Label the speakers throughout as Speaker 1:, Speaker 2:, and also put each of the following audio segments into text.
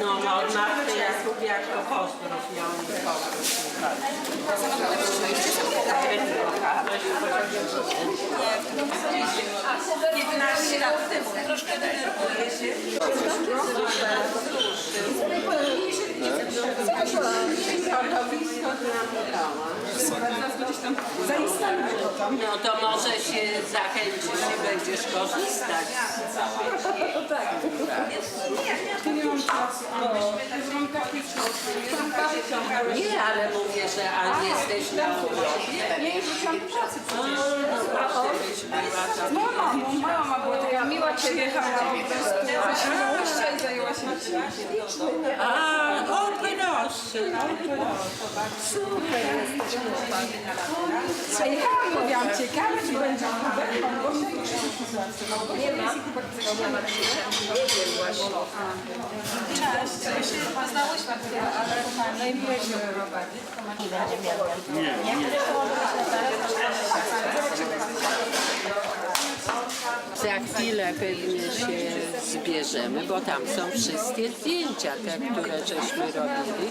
Speaker 1: No, no, Marty Jakub jako pozdrów miał pozdrów.
Speaker 2: 15 lat temu. Troszkę denerwuję się.
Speaker 1: No to może się zachęcisz i będziesz korzystać. Nie, ale mówię, że a jesteś na urlopie.
Speaker 3: Nie, już wróciłam do pracy
Speaker 1: byś była to.
Speaker 3: No mamą, moja mama była taka miła, przyjechała po prostu Świnoujścia i zajęła się ślicznym.
Speaker 1: A, o proszę, no Super.
Speaker 3: Przejechałam i mówiłam, ciekawe czy będzie kubek. Nie ma. Nie wiem właśnie. Cześć. My się poznałyśmy, ale najmniejsze prowadzi.
Speaker 1: Za chwilę pewnie się zbierzemy, bo tam są wszystkie zdjęcia, te, które żeśmy robili.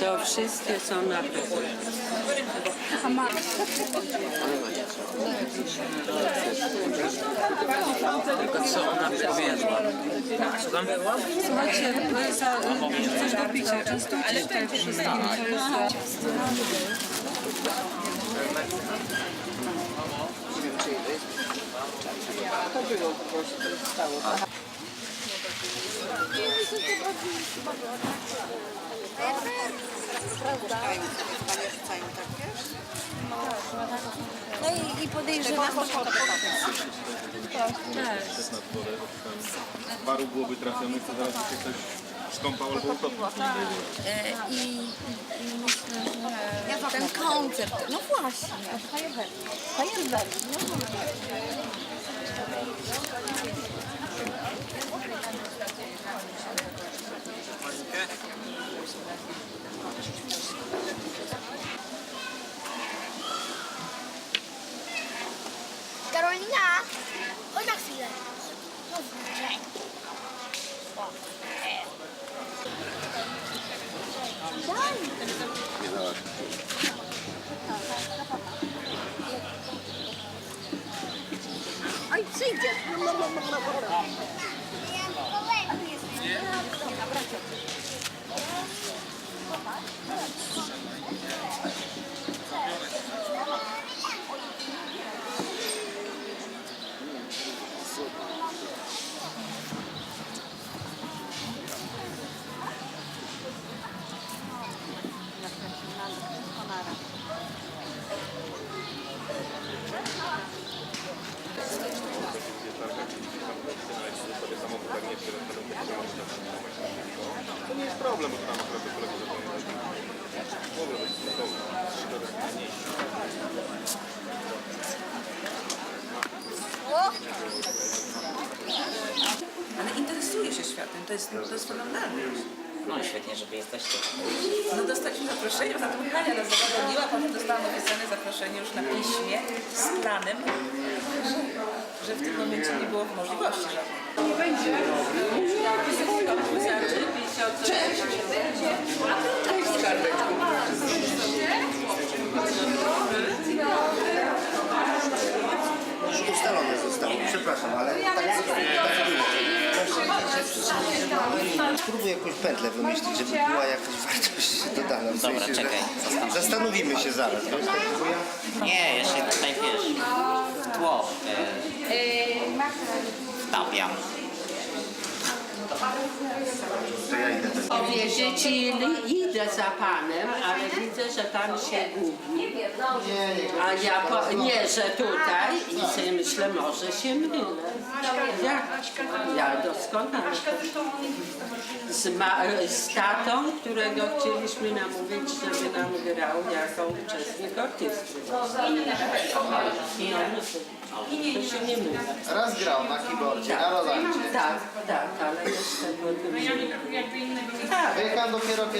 Speaker 1: To wszystkie są na prezent.
Speaker 4: Tylko co ona powiedziała? Słucham?
Speaker 3: Słuchajcie, za, coś do picia, często ale te wszystkie, to jest...
Speaker 5: No i, i podejrzewam,
Speaker 6: Też na dworze, tam paru byłoby trafionych, to zaraz się ktoś skąpał albo utopił.
Speaker 5: e, i, i, myślę, że ten koncert, no właśnie, fajerwerki, fajerwerki, no
Speaker 7: Karolina, chodź na chwilę.
Speaker 5: Oj, przyjdzie.
Speaker 6: To nie jest problem, bo tam akurat do kolegów zadzwonię. Mogę być spokojny.
Speaker 2: Ale interesuje się jest fenomenalne.
Speaker 4: No i świetnie, że wy jesteście.
Speaker 2: No dostaliśmy zaproszenie, za to Hania nas zagadniła, potem dostałam oficjalne zaproszenie już na piśmie z planem, że, że w tym momencie nie było możliwości żadnej.
Speaker 8: Już ustalone zostało, przepraszam, ale tak, tak było. Spróbuję jakąś pętlę wymyślić, żeby była jakaś wartość dodana. W
Speaker 4: Dobra,
Speaker 8: sensie, że-
Speaker 4: czekaj, zastanów.
Speaker 8: Zastanowimy się zaraz, wiesz, tak próbuję.
Speaker 4: Nie, jeszcze tutaj wiesz, w tło e, wtapiam.
Speaker 8: To ja idę
Speaker 1: idę za panem, ale widzę, że pan się gubi. A ja po, nie, że tutaj i sobie myślę, może się mylę. Ja, ja doskonale. Z, ma, z tatą, którego chcieliśmy namówić, żeby nam grał jako uczestnik orkiestry. No, to się nie mylę.
Speaker 8: Raz grał na keyboardzie, na rolandzie.
Speaker 1: Tak, tak, ale jeszcze Tak,
Speaker 8: Wyjechałem dopiero 15.30.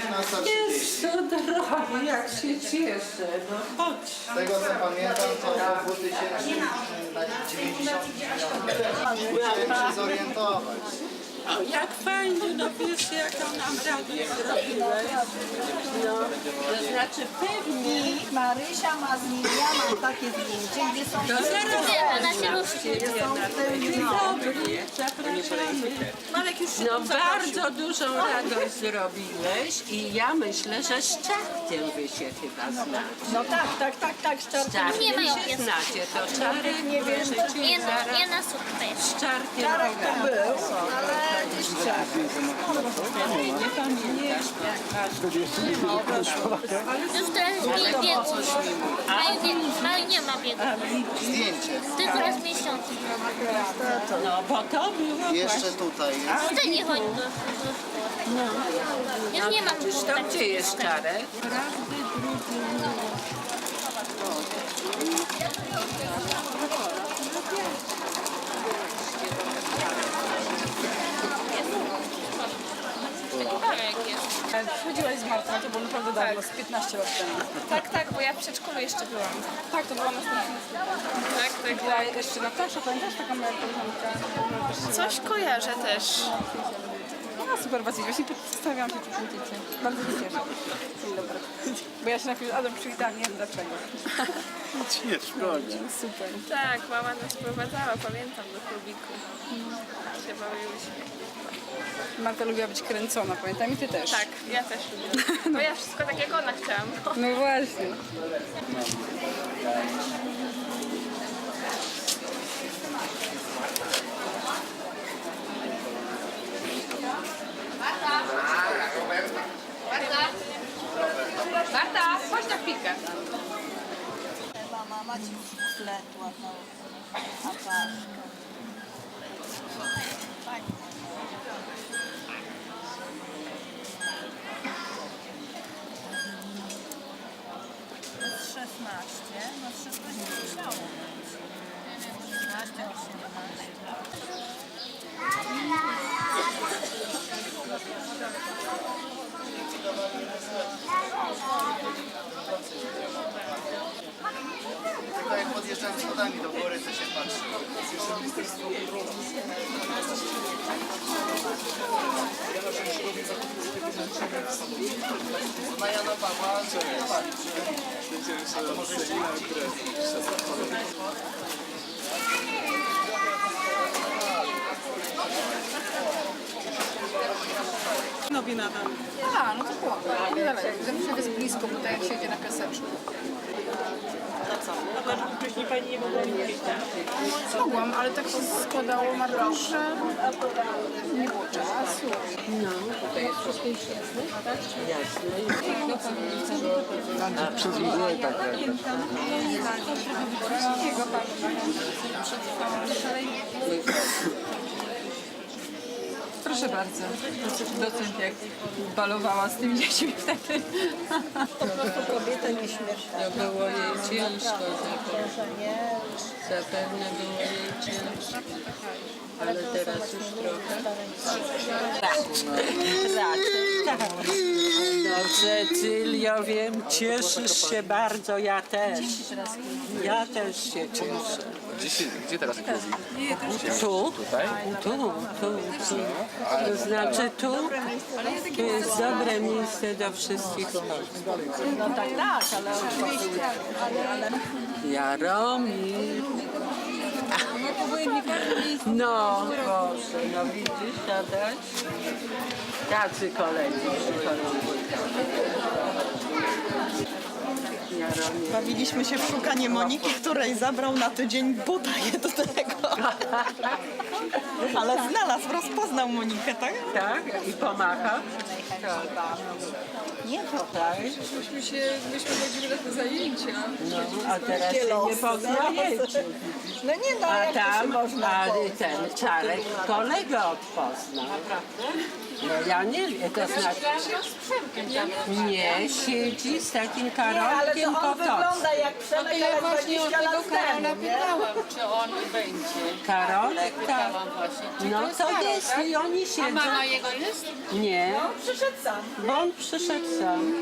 Speaker 1: jest to drogi, jak się cieszę. No chodź.
Speaker 8: Z tego co pamiętam, to w 2090 musiałem się zorientować.
Speaker 1: O, jak fajnie, no wiesz jaką nam radę zrobiłeś. No, to znaczy pewnie.
Speaker 3: Marysia ma zdjęcia, ja mam takie zdjęcie, gdzie są
Speaker 1: To zaraz
Speaker 7: Ona się ruszy.
Speaker 1: Dzień dobry, zapraszamy. No bardzo dużą radość zrobiłeś i ja myślę, że z czarkiem wy się chyba znacie.
Speaker 3: No tak, tak, tak, tak,
Speaker 1: Z
Speaker 3: szczerze.
Speaker 1: czarkiem
Speaker 7: Nie mają
Speaker 1: się
Speaker 7: pieska.
Speaker 1: znacie, to czarek nie wiem,
Speaker 7: Nie na, nie na sukces.
Speaker 1: z czarkiem
Speaker 3: Czarek to był, ale gdzieś czarek.
Speaker 1: Nie pamiętam.
Speaker 7: Już teraz nie biegu. Mają biegu. Mają nie ma biegu. Tylko raz w miesiącu.
Speaker 1: No bo to było
Speaker 8: Jeszcze tutaj jest.
Speaker 7: Ty nie chodź do, do szkoły. Już nie mam
Speaker 1: Czyż to gdzie jest czarek?
Speaker 3: Chodziłaś z Martą, to było naprawdę dawno, z 15 lat temu.
Speaker 9: Tak, tak, bo ja w przedszkolu jeszcze byłam.
Speaker 3: Tak, to była następna
Speaker 9: Tak, tak,
Speaker 3: Była jeszcze Natasza, pamiętasz taka moja koleżanka?
Speaker 9: Coś kojarzę też.
Speaker 3: No super was właśnie przedstawiam się tu dzieci. Bardzo się cieszę. Dzień dobry. Bo ja się najpierw Adam przywitałam, nie wiem dlaczego.
Speaker 8: Nie szkodzi.
Speaker 3: Super.
Speaker 9: Tak, mama nas prowadzała, pamiętam, do klubiku. Się bawiłyśmy.
Speaker 3: Marta lubiła być kręcona, pamiętam i ty też.
Speaker 9: Tak, ja też lubię. Bo ja wszystko tak jak ona chciałam. No.
Speaker 3: No właśnie.
Speaker 9: Marta, chodź na chwilkę.
Speaker 3: Mama ci spletła tą apaszkę. Jest 16, no wszystko się musiało być. 16, 18.
Speaker 8: Podjeżdżam schodami do góry, to się patrzy. Na Jana Pawła żartowali. A to może jeszcze
Speaker 3: A, no to było. Niedaleko. Zawsze jest blisko, bo tak jak się jedzie na kaseczku. Mogłam, ale tak się składało Marta, że nie było czasu.
Speaker 1: No, tutaj jest wszystko jasne. A przez mgłę tak
Speaker 3: Proszę bardzo. Docent jak balowała z tymi dziećmi wtedy.
Speaker 1: To było jej ciężko zapewne. Zapewne było jej ciężko. Ale teraz już trochę. Raczej. Raczej. Tak. No Cecylio, wiem, cieszysz się bardzo, ja też. Ja też się cieszę.
Speaker 6: Gdzie, gdzie teraz
Speaker 1: Tu? Tu, tu, tu. To znaczy tu, to jest dobre miejsce do wszystkich
Speaker 3: No tak, tak, ale oczywiście.
Speaker 1: Jaromir. No, Boże, no widzisz, Adaś? Tacy kolejni przychodzą.
Speaker 10: Bawiliśmy się w szukanie Moniki, której zabrał na tydzień buta jednego. Ale znalazł, rozpoznał Monikę, tak?
Speaker 1: Tak? I pomacha?
Speaker 10: Nie, to
Speaker 1: Tak?
Speaker 3: Myśmy się, myśmy chodzili na te zajęcia.
Speaker 1: No, a teraz się nie poznajecie.
Speaker 10: No nie no,
Speaker 1: A
Speaker 10: jak to się
Speaker 1: tam,
Speaker 10: można
Speaker 1: a ten Czarek kolegę odpoznał. No ja nie wiem, to znaczy... Nie, siedzi z takim
Speaker 3: Ale to
Speaker 10: Właśnie on
Speaker 1: Potocki.
Speaker 10: wygląda jak Przemek,
Speaker 5: Ja
Speaker 10: ale
Speaker 5: właśnie o
Speaker 10: 20
Speaker 5: tego
Speaker 10: lat
Speaker 5: Karola
Speaker 10: temu, nie?
Speaker 5: pytałam, czy on będzie.
Speaker 1: Karolek, tak.
Speaker 5: Pytałam właśnie. Czy
Speaker 1: No
Speaker 5: jest
Speaker 1: to
Speaker 5: Karol,
Speaker 1: jest
Speaker 5: tak?
Speaker 1: i oni
Speaker 5: A
Speaker 1: siedzą.
Speaker 5: mama jego jest?
Speaker 1: Nie,
Speaker 10: Przyszedł sam.
Speaker 1: bo on przyszedł sam.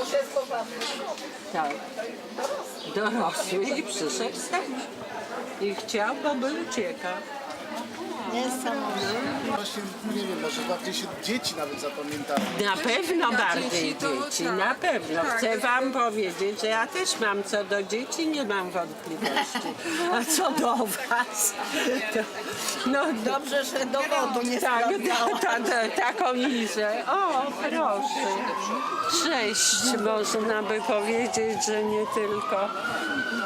Speaker 10: Już jest poważny.
Speaker 1: Tak. Dorosły i przyszedł sam. I chciał, bo był ciekaw.
Speaker 8: Właśnie, nie wiem, może bardziej się dzieci nawet zapamiętały.
Speaker 1: Na pewno bardziej
Speaker 3: dzieci
Speaker 1: na pewno.
Speaker 3: Tak.
Speaker 1: Chcę wam powiedzieć, że ja też mam co do dzieci, nie mam wątpliwości. A co do was? To, no
Speaker 10: Dobrze, że dowodu nie
Speaker 1: tak,
Speaker 10: sprawdzała.
Speaker 1: ta, ta, taką Izę. O, proszę. Sześć można by powiedzieć, że nie tylko,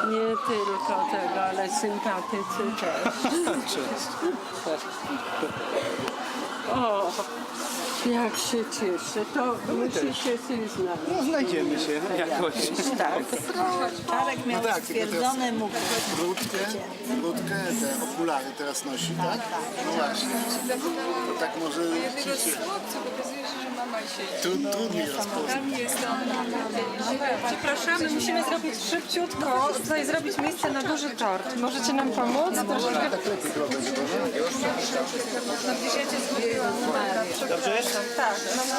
Speaker 1: nie tylko tego, ale sympatycy też. O, jak się cieszę, to musicie się znaleźć.
Speaker 8: No, znajdziemy się jakoś.
Speaker 1: Tak.
Speaker 10: Czarek miał
Speaker 8: No tak, tylko
Speaker 10: stwierdzony mógł.
Speaker 8: Brudkę, brudkę, te okulary teraz nosi, tak? No właśnie. To tak może
Speaker 3: pokazuje mama się
Speaker 8: tru, trudniej rozpoznać.
Speaker 3: Tam jest. Przepraszamy, musimy zrobić szybciutko, tutaj zrobić miejsce na duży tort. Możecie nam pomóc? Troszkę
Speaker 8: Tak lepiej chyba będzie, prawda?
Speaker 3: Sobie
Speaker 8: Dobrze jest? Tak.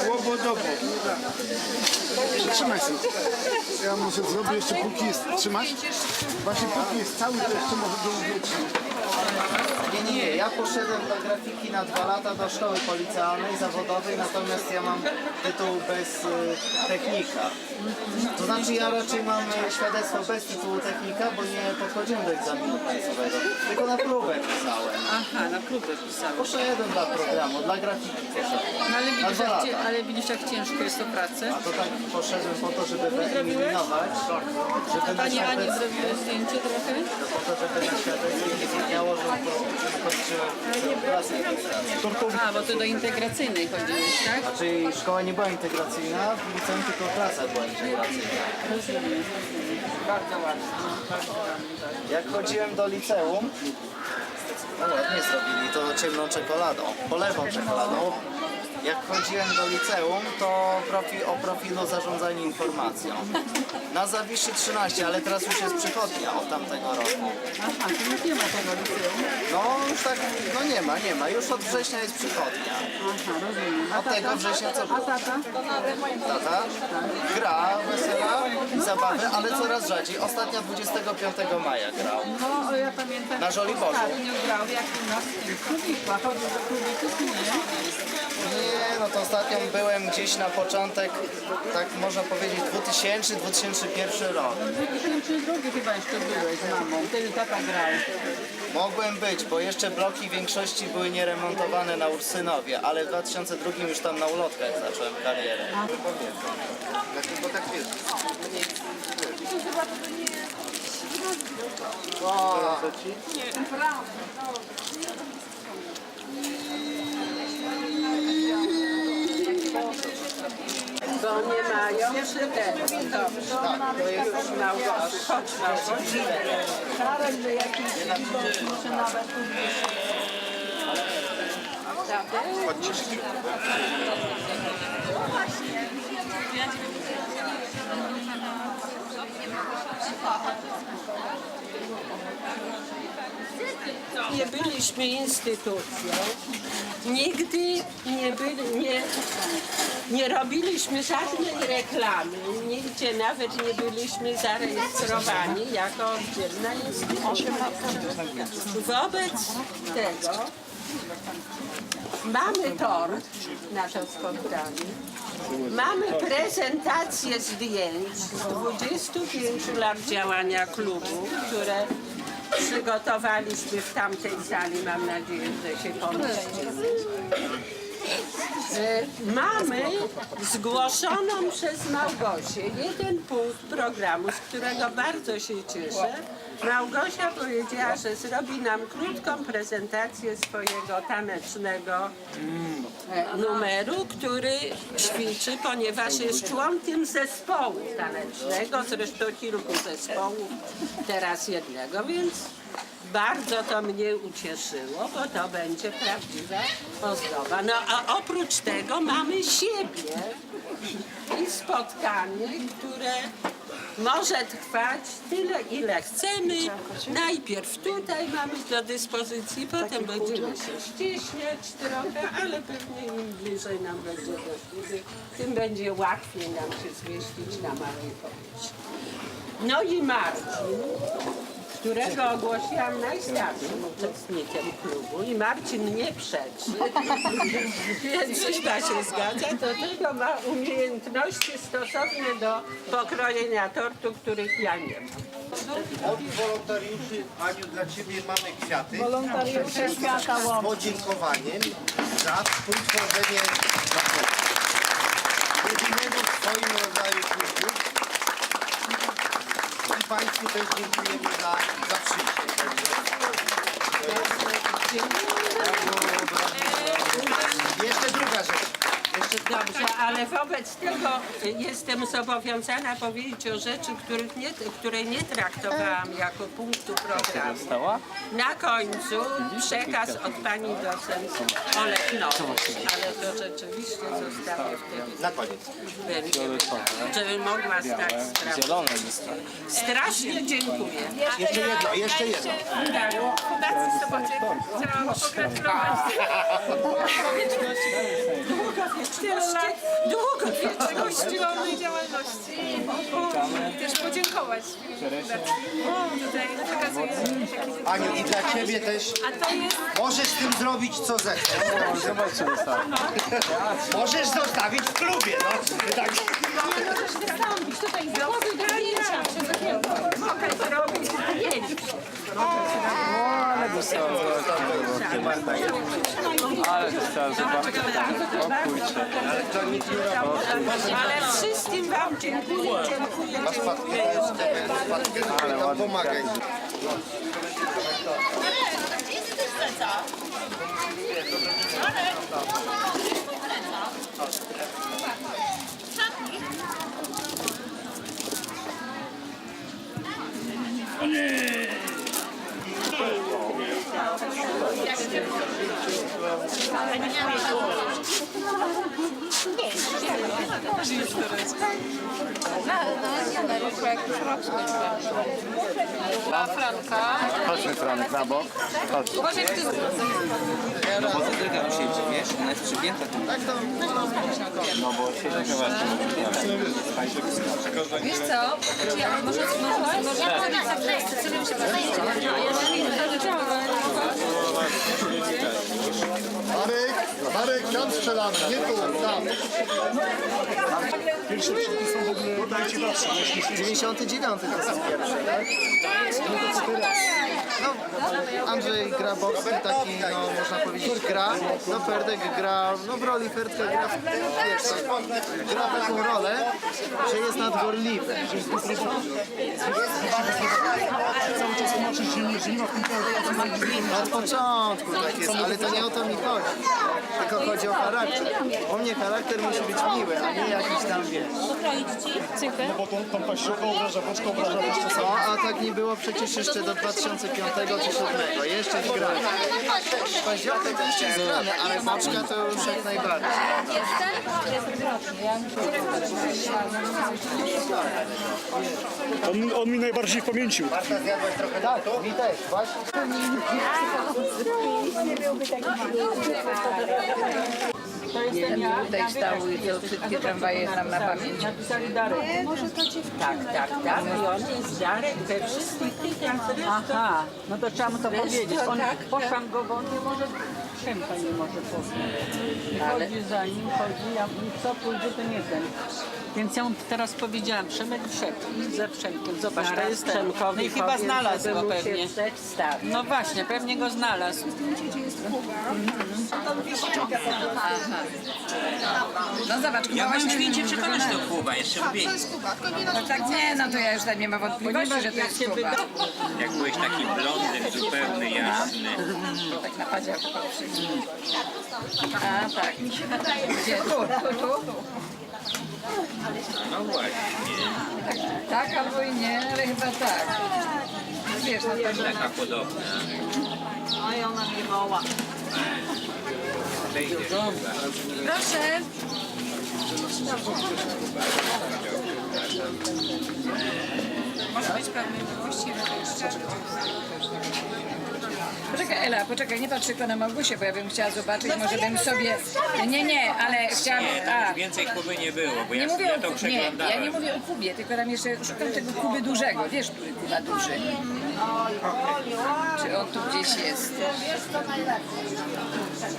Speaker 8: Łobodobo. Przytrzymaj się. Ja może zrobię jeszcze póki jest. Trzymasz? Właśnie póki jest cały, to jeszcze może go uwiecznić.
Speaker 11: Nie, nie, ja poszedłem do grafiki na dwa lata do szkoły policjalnej, zawodowej, natomiast ja mam tytuł bez y, technika. To znaczy ja raczej mam y, świadectwo bez tytułu technika, bo nie podchodziłem do egzaminu państwowego, tylko na próbę pisałem.
Speaker 3: Aha, na próbę pisałam.
Speaker 11: Poszedłem dla programu, dla grafiki poszedłem.
Speaker 3: No ale
Speaker 11: Na
Speaker 3: widzisz,
Speaker 11: dwa
Speaker 3: jak,
Speaker 11: lata.
Speaker 3: ale widzisz, jak ciężko jest to pracę.
Speaker 11: A to tak poszedłem po to, żeby wyeliminować, żeby na
Speaker 3: Pani Ani zrobiły zdjęcie trochę?
Speaker 11: po to, żeby na świadectwie nie widniało, że po- że skończyłem klasę.
Speaker 3: A, bo ty do integracyjnej chodziłeś, tak?
Speaker 11: Czyli szkoła nie była integracyjna, w liceum tylko klasa była integracyjna.
Speaker 3: Bardzo ładnie.
Speaker 11: Jak chodziłem do liceum, no ładnie zrobili to ciemną czekoladą, polewą czekoladą. Jak chodziłem do liceum, to profi, o profilu zarządzanie informacją. Na Zawiszy 13, ale teraz już jest przychodnia od tamtego roku.
Speaker 3: Aha, tu już nie ma tego liceum.
Speaker 11: No już tak, no nie ma, nie ma. Już od września jest przychodnia.
Speaker 3: Aha, rozumiem.
Speaker 11: Od tego września co
Speaker 3: A
Speaker 11: było?
Speaker 3: tata?
Speaker 11: Tata gra, wesela i zabawy, ale coraz rzadziej. Ostatnio 25 maja grał.
Speaker 3: No, ja pamiętam.
Speaker 11: Na Żoliborzu.
Speaker 3: Ostatnio grał jak u nas w a chodził do klubików, nie?
Speaker 11: Nie, no to ostatnio byłem gdzieś na początek, tak można powiedzieć 2000-2001 rok.
Speaker 3: 2002 chyba jeszcze byłeś z mamą, wtedy tata grał.
Speaker 11: Mogłem być, bo jeszcze bloki w większości były nieremontowane na Ursynowie, ale w 2002 już tam na ulotkach zacząłem karierę.
Speaker 8: Bo tak wiesz.
Speaker 1: Bo nie mają czytelni. Dobrze.
Speaker 11: To jest
Speaker 1: Małgosi, chodź Małgosi.
Speaker 10: Czarek, że jakiś może nawet tu
Speaker 1: Nie byliśmy instytucją, nigdy nie, byli, nie, nie robiliśmy żadnej reklamy, nigdzie nawet nie byliśmy zarejestrowani jako oddzielna instytucja. Wobec tego mamy tort na to spotkanie. Mamy prezentację zdjęć z 25 lat działania klubu, które przygotowaliśmy w tamtej sali. Mam nadzieję, że się pomieścimy. E, Mamy zgłoszoną przez Małgosię jeden punkt programu, z którego bardzo się cieszę. Małgosia powiedziała, że zrobi nam krótką prezentację swojego tanecznego e, numeru, który ćwiczy, ponieważ jest członkiem zespołu tanecznego, zresztą kilku zespołów, teraz jednego, więc bardzo to mnie ucieszyło, bo to będzie prawdziwa ozdoba. No a oprócz tego mamy siebie i spotkanie, które może trwać tyle, ile chcemy. Najpierw tutaj mamy do dyspozycji, potem będziemy się ścieśniać trochę, ale pewnie im bliżej nam będzie do siebie, tym będzie łatwiej nam się zmieścić na małej powierzchni. No i Marcin, którego ogłosiłam najstarszym uczestnikiem klubu i Marcin nie przeczy, więc chyba się zgadza, do tego ma umiejętności stosowne do pokrojenia tortu, których ja nie mam.
Speaker 12: Od wolontariuszy, Aniu, dla Ciebie mamy kwiaty.
Speaker 10: Wolontariusze świata
Speaker 12: Z podziękowaniem za współtworzenie jedynego w swoim rodzaju klubu. Państwu też dziękujemy za, za przyjście. Jeszcze druga rzecz.
Speaker 1: Jeszcze dobrze, ale wobec tego y, jestem zobowiązana powiedzieć o rzeczy, których nie, której nie traktowałam jako punktu programu. Na końcu przekaz od pani docent Olek Nowicz, ale to rzeczywiście zostawię wtedy.
Speaker 12: Na koniec.
Speaker 1: Będzie, żeby mogła stać sprawę. Strasznie dziękuję.
Speaker 12: Jeszcze jedno, jeszcze jedno.
Speaker 9: Fundacji Sobocie chciałam pogratulować
Speaker 1: Długowieczności, długowieczności.
Speaker 9: czcigodnej działalności i też podziękować tutaj
Speaker 12: Aniu, i dla Ciebie też
Speaker 9: A to jest
Speaker 12: możesz z tym zrobić co zechcesz. Możesz zostawić w klubie. No. Tak.
Speaker 1: Mogę zrobić zdjęcie. Ale wszystkim Wam dziękuję, dziękuję,
Speaker 12: Masz wpadkę, jeszcze wpadkę, tam pomagaj.
Speaker 6: Chodźmy Franek na bok. Chodź.
Speaker 4: No bo druga musi być, wiesz, ona jest przygięta tu.
Speaker 6: No bo siedzi właśnie.
Speaker 9: Wiesz co? Ja, może, może, może ja chodzić za wszyscy, co bym się
Speaker 8: Marek, Marek, tam strzelamy, nie tu, tam.
Speaker 6: Pierwsze przepisy są w ogóle, dajcie zawsze.
Speaker 11: 99 to jest pierwszy, tak? Andrzej gra boxy, taki, no można powiedzieć, gra. No Ferdek gra, no w roli Ferdka gra, wiesz, tak, gra taką rolę, że jest nadgorliwy.
Speaker 6: Cały czas tłumaczyć, że nie, że ma
Speaker 11: Od początku tak jest, ale to nie o to mi chodzi. Tylko chodzi o charakter. U mnie charakter musi być miły, a nie jakiś tam, wiesz.
Speaker 6: No bo tą, tą obraża, boczkę obraża.
Speaker 11: No, a tak nie było przecież jeszcze do 2005 czy 2007. Jeszcze. Paździotek to jeszcze jest grany, ale boczka to już jak najbardziej.
Speaker 6: On, on mi najbardziej w pamięci.
Speaker 12: Marta, zjadłaś trochę
Speaker 11: Tak, mi też, właśnie.
Speaker 3: Tutaj stał i to wszystkie tramwaje znam na pamięć.
Speaker 10: Napisali Darek.
Speaker 1: Tak, tak, tak. I on jest Darek we wszystkich tych.
Speaker 10: Aha, no to trzeba mu to powiedzieć.
Speaker 1: to
Speaker 10: On,
Speaker 1: tak,
Speaker 10: poszłam go, bo on nie może, Przemka nie może poznać. I chodzi za nim, chodzi, ja co pójdzie, to nie ten. Więc ja mu teraz powiedziałam, Przemek wszedł, za Przemkiem, zobacz, to
Speaker 1: Zaraz
Speaker 10: jest ten.
Speaker 1: Przemkowi
Speaker 10: No i chyba
Speaker 1: powiem,
Speaker 10: znalazł
Speaker 1: żeby
Speaker 10: go
Speaker 1: mu się
Speaker 10: pewnie.
Speaker 1: przedstawić.
Speaker 10: No właśnie, pewnie go znalazł.
Speaker 3: No zobacz,
Speaker 4: Ja
Speaker 3: Kuba
Speaker 4: mam
Speaker 3: właśnie...
Speaker 4: święcie przekonać do Kuba, jeszcze lubię.
Speaker 3: No tak nie, no to ja już tak nie mam wątpliwości, że to jest Kuba.
Speaker 4: Jak byłeś taki blondyn, zupełny, jasny.
Speaker 3: Tak na patrzyć. A tak. Gdzie? Tu, tu, tu.
Speaker 4: No właśnie.
Speaker 3: Tak albo i nie, ale chyba tak. Wiesz, no to
Speaker 4: Taka podobna.
Speaker 10: A i ona mnie woła.
Speaker 3: Proszę.
Speaker 13: Może być prawidłowości Poczekaj Ela, poczekaj, nie patrz tylko na Małgosię, bo ja bym chciała zobaczyć, może bym sobie... Nie, nie, ale chciałam... A,
Speaker 4: Więcej Kuby nie było, bo
Speaker 13: nie
Speaker 4: ja,
Speaker 13: mówię
Speaker 4: ja
Speaker 13: o
Speaker 4: to
Speaker 13: kubie, nie, ja nie mówię o kubie, tylko tam jeszcze szukam tego kuby dużego. Wiesz, który kuba duży? Czy on tu gdzieś jest? Tak,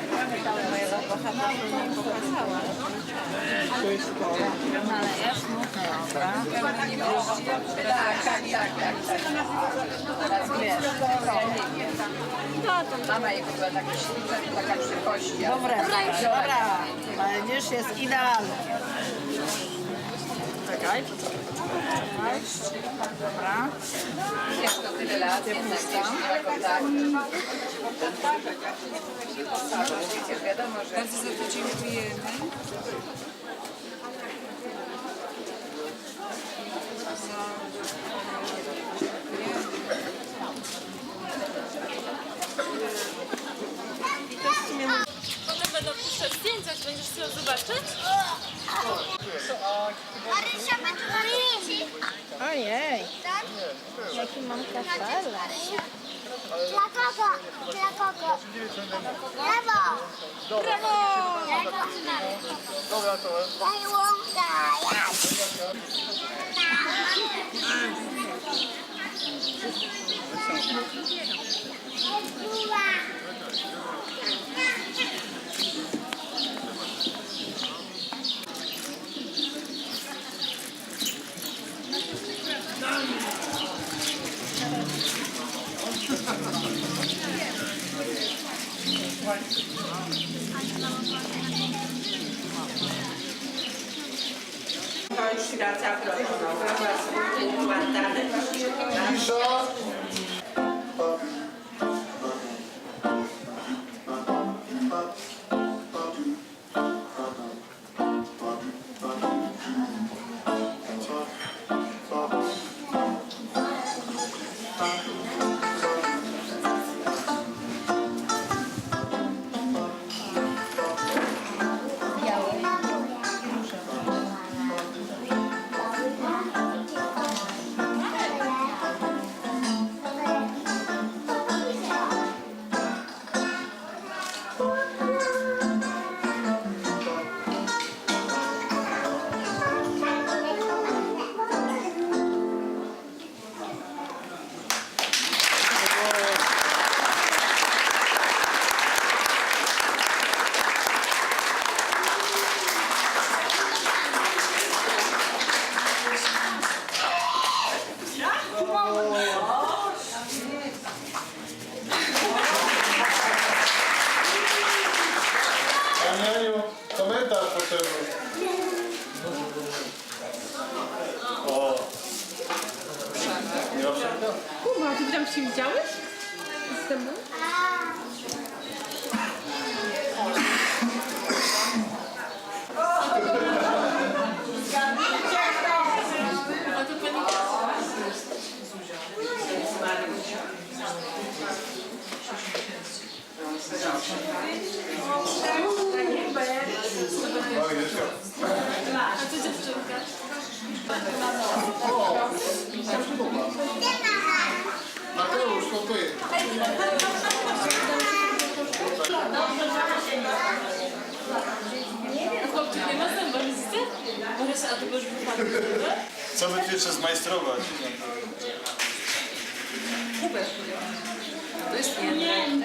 Speaker 13: tak, tak, tak. Teraz wiesz. Mama była taka.
Speaker 5: Dobra, dobra. Będziesz jest idealny.
Speaker 13: Czekaj. Dobra. Bardzo za to dziękujemy.
Speaker 9: Potem będą puszczać zdjęcia, będziesz chciał zobaczyć?
Speaker 14: Marysia, będzie Marysi.
Speaker 5: Ojej, jaki mam kafelek.
Speaker 14: Dla kogo? Dla kogo? Brawo! Brawo!
Speaker 6: Dobra, to
Speaker 14: Daj łąka!
Speaker 1: To już raz zaproponowała swój kwartalny.
Speaker 8: Cisza. Pani Mateusz, to ty.
Speaker 15: Chłopczyk nie ma zęba, widzicie? Marysia, a to już wypadło,
Speaker 6: Co by tu jeszcze zmajstrować?
Speaker 2: Kubę. To jest jeden.